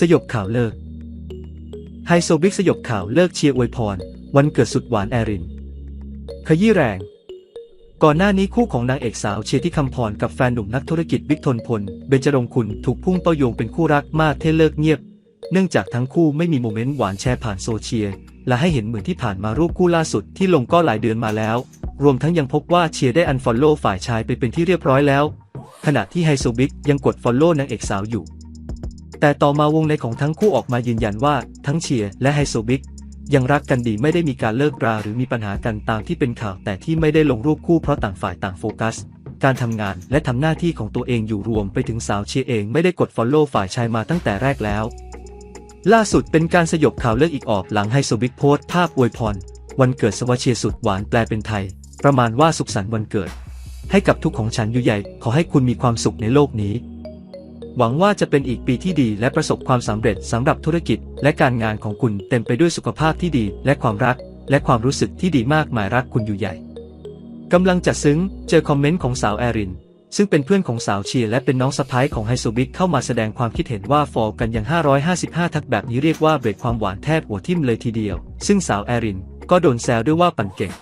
สยบข่าวเลิก ไฮโซบิ๊กสยบข่าวเลิกเชียร์อวยพร วันเกิดสุดหวานแอริน ขยี้แรง ก่อนหน้านี้คู่ของนางเอกสาวเชียร์ที่คำพรกับแฟนหนุ่มนักธุรกิจบิ๊กทนพล เบญจรงคุณถูกพุ่งเป้าโยงเป็นคู่รักมากเทเลิกเงียบ เนื่องจากทั้งคู่ไม่มีโมเมนต์หวานแชร์ผ่านโซเชียลและให้เห็นเหมือนที่ผ่านมารูปคู่ล่าสุดที่ลงก็หลายเดือนมาแล้ว รวมทั้งยังพบว่าเชียร์ได้อันฟอลโล่ฝ่ายชายไปเป็นที่เรียบร้อยแล้ว ขณะที่ไฮโซบิ๊กยังกดฟอลโล่นางเอกสาวอยู่ แต่ต่อมาวงในของทั้งคู่ออกมายืนยันว่าทั้งเชียร์และไฮโซบิ๊กยังรักกันดีไม่ได้มีการเลิกราหรือมีปัญหากันตามที่เป็นข่าวแต่ที่ไม่ได้ลงรูปคู่เพราะต่างฝ่ายต่างโฟกัส การทำงานและทำหน้าที่ของตัวเองอยู่รวมไปถึงสาวเชียร์เองไม่ได้กดฟอลโล่ฝ่ายชายมาตั้งแต่แรกแล้ว ล่าสุดเป็นการสยบข่าวเลิกอีกออกหลังไฮโซบิ๊กโพสต์ภาพอวยพร วันเกิดสวาเชียร์สุดหวานแปลเป็นไทย ประมาณว่าสุขสันต์วันเกิด ให้กับทุกของฉันอยู่ใหญ่ ขอให้คุณมีความสุขในโลกนี้ หวังว่าจะเป็นอีกปีที่ดีและประสบความสำเร็จสำหรับธุรกิจ และการงานของคุณเต็มไปด้วยสุขภาพที่ดีและความรัก และความรู้สึกที่ดีมากมายรักคุณอยู่ใหญ่กำลังจะซึ้งเจอคอมเมนต์ของสาวแอริน ซึ่งเป็นเพื่อนของสาวเชียร์และเป็นน้องสะพ้ายของไฮโซบิ๊กเข้ามาแสดงความคิดเห็นว่าฟอลกันอย่าง 555 ทักแบบนี้เรียกว่าเบรกความหวานแทบหัวทิ่มเลยทีเดียว ซึ่งสาวแอรินก็โดนแซวด้วยว่าปั่นเก่ง